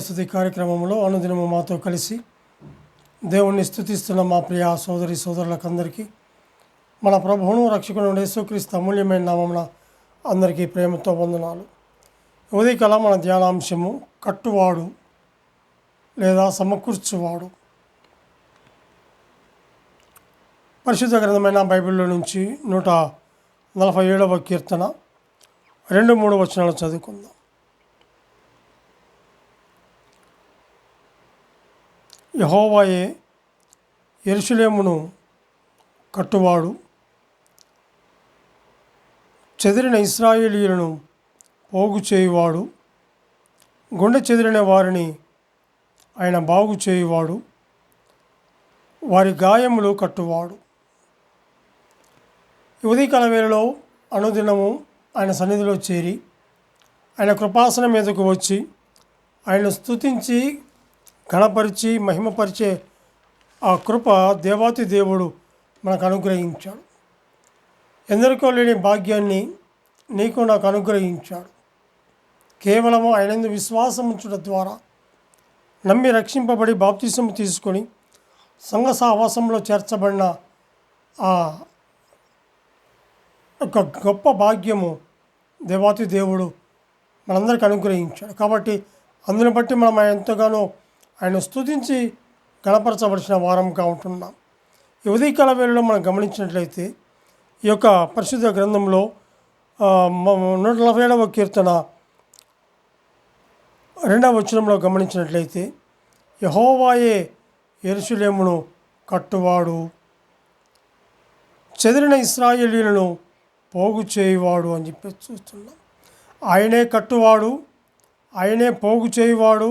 స్థుతి కార్యక్రమంలో అనుదినము మాతో కలిసి దేవుణ్ణి స్థుతిస్తున్న మా ప్రియ సోదరి సోదరులకందరికీ మన ప్రభువును రక్షకుడు యేసుక్రీస్తు అమూల్యమైన నామమున అందరికీ ప్రేమతో వందనాలు. ఉదయకాల మన ధ్యానాంశము కట్టువాడు లేదా సమకూర్చువాడు. పరిశుద్ధ గ్రంథమైన బైబిల్లో నుంచి నూట నలభై ఏడవ కీర్తన రెండు మూడు వచనాలు చదువుకుందాం. యహోవాయే ఎరుషులేమును కట్టువాడు. చెదిరిన ఇస్రాయేలీలను పోగు చేయువాడు. గుండె చెదిరిన వారిని ఆయన బాగు చేయువాడు. వారి గాయములు కట్టువాడు. ఈ ఉదయకాల వేళలో అనుదినము ఆయన సన్నిధిలో చేరి ఆయన కృపాసనం మీదకు వచ్చి ఆయన స్తుతించి గణపరిచి మహిమపరిచే ఆ కృప దేవాతి దేవుడు మనకు అనుగ్రహించాడు. ఎందరికో లేని భాగ్యాన్ని నీకు నాకు అనుగ్రహించాడు. కేవలము ఆయనందు విశ్వాసం ఉంచడం ద్వారా నమ్మి రక్షింపబడి బాప్తిసం తీసుకొని సంఘ సహవాసంలో చేర్చబడిన ఆ ఒక గొప్ప భాగ్యము దేవాతి దేవుడు మనందరికి అనుగ్రహించాడు. కాబట్టి అందుని బట్టి మనం ఆయన ఎంతగానో ఆయన స్థుతించి గణపరచవలసిన వారంగా ఉంటున్నాం. ఈ ఉదయకాల వేళలో మనం గమనించినట్లయితే ఈ యొక్క పరిశుద్ధ గ్రంథంలో నూట నలభై ఏడవ కీర్తన రెండవ వచనంలో గమనించినట్లయితే యహోవాయే ఎరుషులేమును కట్టువాడు చెదిరిన ఇస్రాయేలీలను పోగు చేయువాడు అని చెప్పి చూస్తున్నాం. ఆయనే కట్టువాడు ఆయనే పోగు చేయువాడు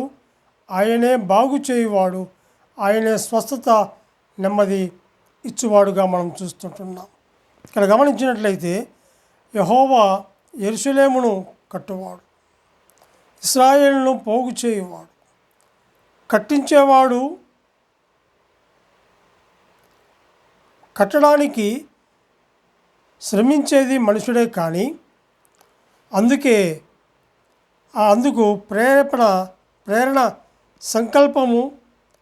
ఆయనే బాగు చేయువాడు ఆయనే స్వస్థత నెమ్మది ఇచ్చువాడుగా మనం చూస్తుంటున్నాం. ఇక్కడ గమనించినట్లయితే యహోవా ఎరుషులేమును కట్టువాడు ఇస్రాయేల్ను పోగు చేయువాడు. కట్టించేవాడు కట్టడానికి శ్రమించేది మనుషుడే కానీ అందుకే ఆ అందుకు ప్రేరేపణ ప్రేరణ సంకల్పము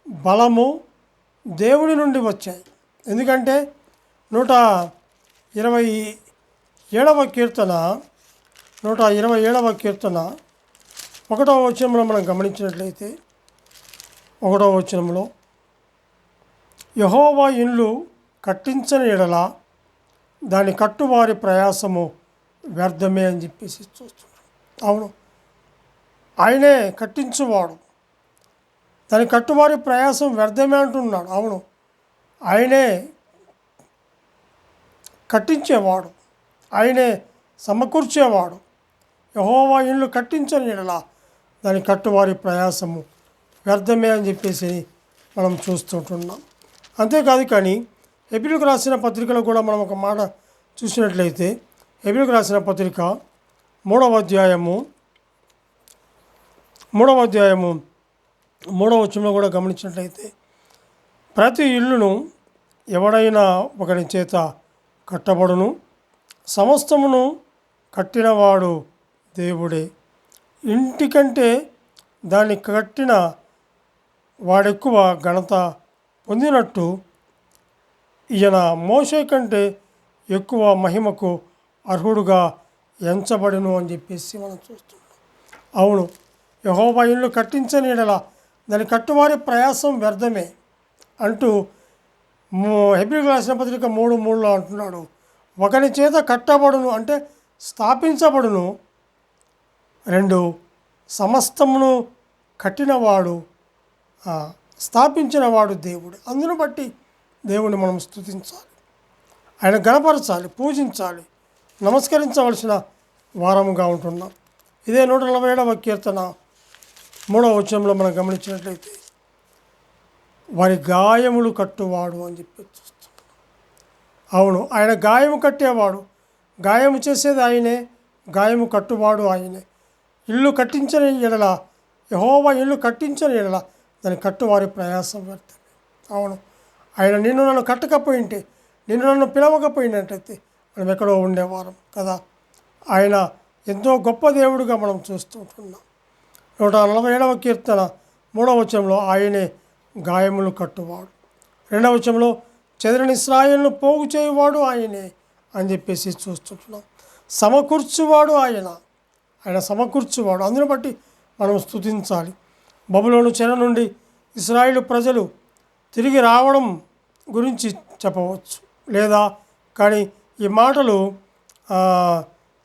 బలము దేవుని నుండి వచ్చాయి. ఎందుకంటే నూట ఇరవై ఏడవ కీర్తన నూట ఇరవై ఏడవ కీర్తన ఒకటవ వచనంలో మనం గమనించినట్లయితే ఒకటవ వచనంలో యహోవా ఇండ్లు కట్టించని ఎడల దాని కట్టువారి ప్రయాసము వ్యర్థమే అని చెప్పేసి చూస్తున్నాం అవును. ఆయనే కట్టించువాడు. దాని కట్టువారి ప్రయాసం వ్యర్థమే అంటున్నాడు. అవును. ఆయనే కట్టించేవాడు. ఆయనే సమకూర్చేవాడు. యహోవా ఇల్లు కట్టించని ఎడల దాని కట్టువారి ప్రయాసము వ్యర్థమే అని చెప్పేసి మనం చూస్తుంటున్నాం. అంతేకాదు కానీ ఎబిలకు రాసిన పత్రికలో కూడా మనం ఒక మాట చూసినట్లయితే ఎబిలకు రాసిన పత్రిక మూడవ అధ్యాయము మూడవ అధ్యాయము మూడవ వచనంలో కూడా గమనించినట్లయితే ప్రతి ఇల్లును ఎవడైనా ఒకరి చేత కట్టబడును సమస్తమును కట్టినవాడు దేవుడే. ఇంటికంటే దాన్ని కట్టిన వాడెక్కువ ఘనత పొందినట్టు ఈయన మోసే కంటే ఎక్కువ మహిమకు అర్హుడుగా ఎంచబడును అని చెప్పేసి మనం చూస్తున్నాం. అవును యహోబా ఇల్లు కట్టించని ఎడల దాని కట్టువారి ప్రయాసం వ్యర్థమే అంటూ హెబ్రిల్ రాసిన పత్రిక మూడు మూడులో అంటున్నాడు. ఒకని చేత కట్టబడును అంటే స్థాపించబడును. రెండు సమస్తమును కట్టినవాడు స్థాపించినవాడు దేవుడు. అందును బట్టి దేవుని మనం స్తుతించాలి. ఆయన గణపరచాలి పూజించాలి నమస్కరించవలసిన వారముగా ఉంటున్నాం. ఇదే నూట నలభై ఏడవ కీర్తన. మూడవ వచనంలో మనం గమనించినట్లయితే వారి గాయములు కట్టువాడు అని చెప్పి అవును ఆయన గాయము కట్టేవాడు. గాయము చేసేది ఆయనే గాయము కట్టువాడు ఆయనే. ఇల్లు కట్టించని ఎడల యహోవా ఇల్లు కట్టించని ఎడల దాన్ని కట్టువారి ప్రయాసం వ్యర్థమే. అవును ఆయన నిన్ను నన్ను కట్టకపోయింటే నిన్ను నన్ను పిలవకపోయినట్టయితే మనం ఎక్కడో ఉండేవారం కదా. ఆయన ఎంతో గొప్ప దేవుడుగా మనం చూస్తుంటున్నాం నూట నలభై ఏడవ కీర్తన మూడవ వచనంలో ఆయనే గాయములు కట్టువాడు. రెండవ వచనంలో చెదరని ఇస్రాయల్ను పోగు చేయువాడు ఆయనే అని చెప్పేసి చూస్తుంటున్నాం సమకూర్చువాడు ఆయన. ఆయన సమకూర్చువాడు. అందుని బట్టి మనం స్తుతించాలి. బబులోను చెర నుండి ఇస్రాయిల్ ప్రజలు తిరిగి రావడం గురించి చెప్పవచ్చు. లేదా కానీ ఈ మాటలు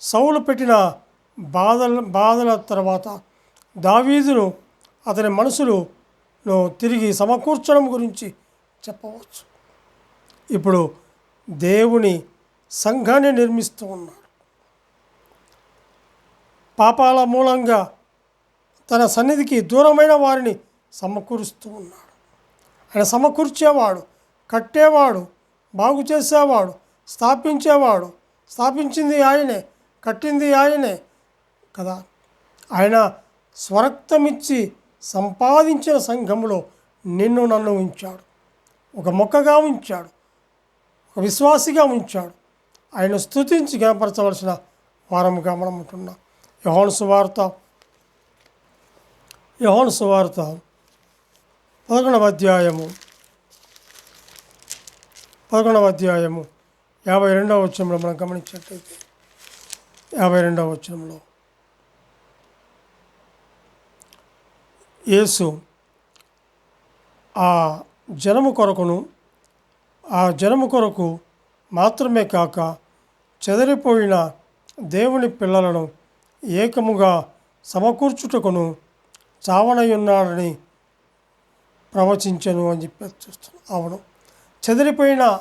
సౌలు పెట్టిన బాధల బాధల తర్వాత దావీదును అతని మనసులు తిరిగి సమకూర్చడం గురించి చెప్పవచ్చు. ఇప్పుడు దేవుని సంఘాన్ని నిర్మిస్తూ ఉన్నాడు. పాపాల మూలంగా తన సన్నిధికి దూరమైన వారిని సమకూరుస్తూ ఉన్నాడు. ఆయన సమకూర్చేవాడు కట్టేవాడు బాగు చేసేవాడు స్థాపించేవాడు స్థాపించింది ఆయనే కట్టింది ఆయనే కదా. ఆయన స్వరక్తమిచ్చి సంపాదించిన సంఘంలో నిన్ను నన్ను ఉంచాడు. ఒక మొక్కగా ఉంచాడు. ఒక విశ్వాసిగా ఉంచాడు. ఆయన స్థుతించి గనపరచవలసిన వారముగా మనం ఉంటున్నాం యోహాను సువార్త యోహాను సువార్త పదకొండవ అధ్యాయము పదకొండవ అధ్యాయము యాభై రెండవ వచనంలో మనం గమనించినట్లయితే యాభై రెండవ వచనంలో యేసు ఆ జనము కొరకును ఆ జనము కొరకు మాత్రమే కాక చెదరిపోయిన దేవుని పిల్లలను ఏకముగా సమకూర్చుటకును చావనయున్నాడని ప్రవచించను అని చెప్పి అవును. చెదిరిపోయిన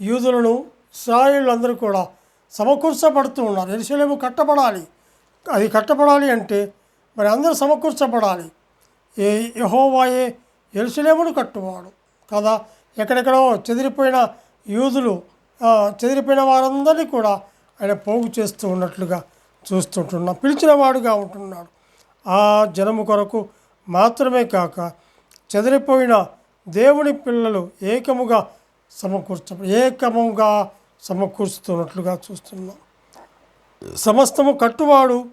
యూదులను ఇస్రాయిలందరూ కూడా సమకూర్చబడుతూ ఉన్నారు. ఎరుసలేము కట్టబడాలి. అది కట్టబడాలి అంటే మరి అందరూ సమకూర్చబడాలి. ఏ యహోవాయే ఎరుసలేమును కట్టువాడు. కదా? ఎక్కడెక్కడో చెదిరిపోయిన యూదులు చెదిరిపోయిన వారందరినీ కూడా ఆయన పోగు చేస్తూ ఉన్నట్లుగా చూస్తుంటున్నాం పిలిచినవాడుగా ఉంటున్నాడు. ఆ జనము కొరకు మాత్రమే కాక చెదిరిపోయిన దేవుని పిల్లలు ఏకముగా సమకూర్చ ఏకముగా సమకూర్చుతున్నట్లుగా చూస్తున్నాం. సమస్తము కట్టువాడు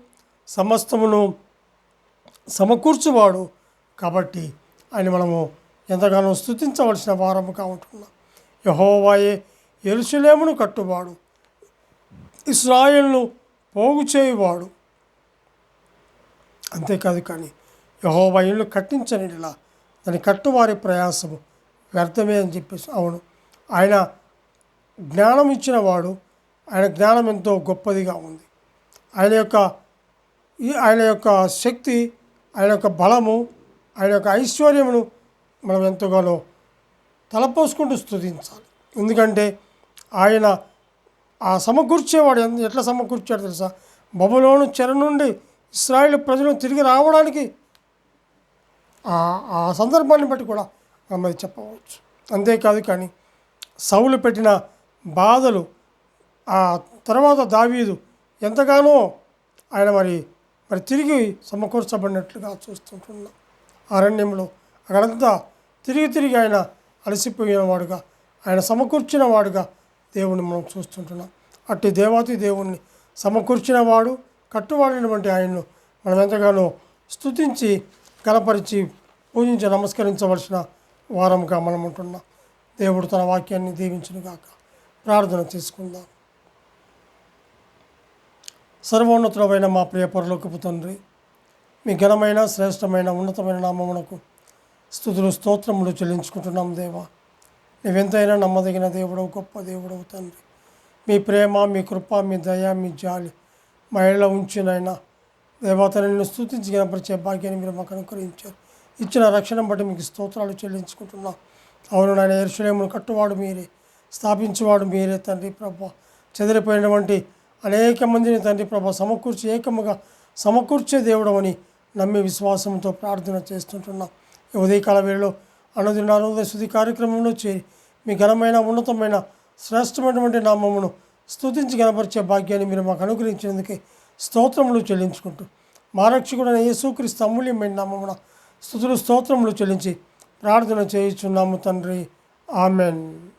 సమస్తమును సమకూర్చువాడు కాబట్టి ఆయన మనము ఎంతగానో స్థుతించవలసిన వారముగా ఉంటున్నాం. యహోవాయే ఎరుసలేమును కట్టువాడు. ఇస్రాయల్ను పోగు చేయువాడు. అంతేకాదు కానీ యహోవా ఇల్లు కట్టించనిలా దాని కట్టువారి ప్రయాసము వ్యర్థమే అని చెప్పేసి అవును. ఆయన జ్ఞానం ఇచ్చినవాడు. ఆయన జ్ఞానం ఎంతో గొప్పదిగా ఉంది. ఆయన యొక్క ఆయన యొక్క శక్తి ఆయన యొక్క బలము ఆయన యొక్క ఐశ్వర్యమును మనం ఎంతగానో తలపోసుకుంటూ స్థుతించాలి ఎందుకంటే ఆయన ఆ సమకూర్చేవాడు ఎంత- ఎట్లా సమకూర్చాడు తెలుసా? బబులోను చెర నుండి ఇస్రాయేల్ ప్రజలు తిరిగి రావడానికి ఆ ఆ సందర్భాన్ని బట్టి కూడా మనం అది చెప్పవచ్చు. అంతేకాదు కానీ సౌలు పెట్టిన బాధలు ఆ తర్వాత దావీదు ఎంతగానో ఆయన మరి మరి తిరిగి సమకూర్చబడినట్లుగా చూస్తుంటున్నాం. అరణ్యంలో అక్కడంతా తిరిగి తిరిగి ఆయన అలసిపోయిన వాడుగా ఆయన సమకూర్చిన వాడుగా దేవుని మనం చూస్తుంటున్నాం. అట్టి దేవాతి దేవుణ్ణి సమకూర్చిన వాడు కట్టువాడినటువంటి ఆయన్ను మనం ఎంతగానో స్థుతించి కలపరిచి పూజించి నమస్కరించవలసిన వారంగా మనం ఉంటున్నాం దేవుడు తన వాక్యాన్ని దీవించునుగాక. ప్రార్థన చేసుకుందాం. సర్వోన్నతుడమైన మా ప్రియ పరలోకపు తండ్రి మీ ఘనమైన శ్రేష్టమైన ఉన్నతమైన నామమునకు స్థుతులు స్తోత్రములు చెల్లించుకుంటున్నాం దేవా. నీవెంతైనా నమ్మదగిన దేవుడవు గొప్ప దేవుడవు తండ్రి. మీ ప్రేమ మీ కృప మీ దయ మీ జాలి మా ఉంచినైనా దేవతని నిన్ను స్థుతించి గనపరిచే భాగ్యాన్ని మీరు మాకు అనుగ్రహించారు. ఇచ్చిన రక్షణ బట్టి మీకు స్తోత్రాలు చెల్లించుకుంటున్నాం. అవును నాయన ఎరుషులేమును కట్టువాడు మీరే స్థాపించువాడు మీరే తండ్రి ప్రభ. చెదిరిపోయినటువంటి అనేక మందిని తండ్రి ప్రభ సమకూర్చి ఏకముగా సమకూర్చే దేవుడమని నమ్మి విశ్వాసంతో ప్రార్థన చేస్తుంటున్నాం. ఈ ఉదయకాల వేళలో అనుదిన శుద్ధి కార్యక్రమంలో చేరి మీ ఘనమైన ఉన్నతమైన శ్రేష్టమైనటువంటి నామమును స్తుతించి కనపరిచే భాగ్యాన్ని మీరు మాకు అనుగ్రహించినందుకే స్తోత్రములు చెల్లించుకుంటూ మా రక్షకుడైన యేసుక్రీస్తు అమూల్యమైన నామమున స్థుతులు స్తోత్రములు చెల్లించి ప్రార్థన చేయుచున్నాము తండ్రి. ఆమెన్.